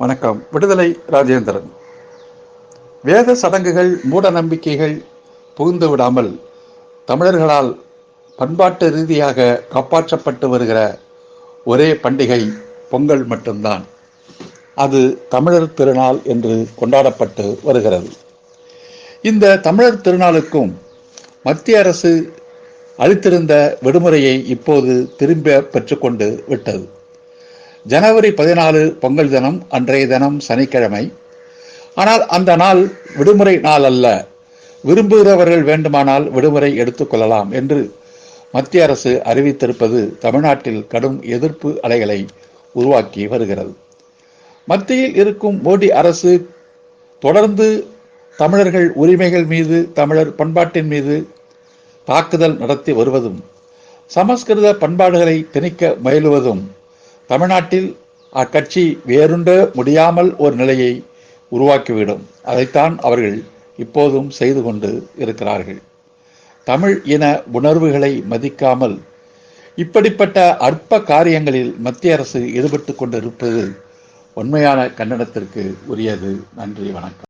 வணக்கம். விடுதலை ராஜேந்திரன். வேத சடங்குகள் மூட நம்பிக்கைகள் புகுந்து விடாமல் தமிழர்களால் பண்பாட்டு ரீதியாக காப்பாற்றப்பட்டு வருகிற ஒரே பண்டிகை பொங்கல் மட்டும்தான். அது தமிழர் திருநாள் என்று கொண்டாடப்பட்டு வருகிறது. இந்த தமிழர் திருநாளுக்கும் மத்திய அரசு அளித்திருந்த விடுமுறையை இப்போது திரும்ப பெற்றுக்கொண்டு விட்டது. ஜனவரி பதினாலு பொங்கல் தினம் அன்றைய தினம் சனிக்கிழமை. ஆனால் அந்த நாள் விடுமுறை நாள் அல்ல. விரும்புகிறவர்கள் வேண்டுமானால் விடுமுறை எடுத்துக்கொள்ளலாம் என்று மத்திய அரசு அறிவித்திருப்பது தமிழ்நாட்டில் கடும் எதிர்ப்பு அலைகளை உருவாக்கி வருகிறது. மத்தியில் இருக்கும் மோடி அரசு தொடர்ந்து தமிழர்கள் உரிமைகள் மீது தமிழர் பண்பாட்டின் மீது தாக்குதல் நடத்தி வருவதும் சமஸ்கிருத பண்பாடுகளை திணிக்க முயலுவதும் தமிழ்நாட்டில் அக்கட்சி வேறுண்ட முடியாமல் ஒரு நிலையை உருவாக்கிவிடும். அதைத்தான் அவர்கள் இப்போதும் செய்து கொண்டு இருக்கிறார்கள். தமிழ் இன உணர்வுகளை மதிக்காமல் இப்படிப்பட்ட அற்ப காரியங்களில் மத்திய அரசு ஈடுபட்டு கொண்டிருப்பது உண்மையான கண்டனத்திற்கு உரியது. நன்றி வணக்கம்.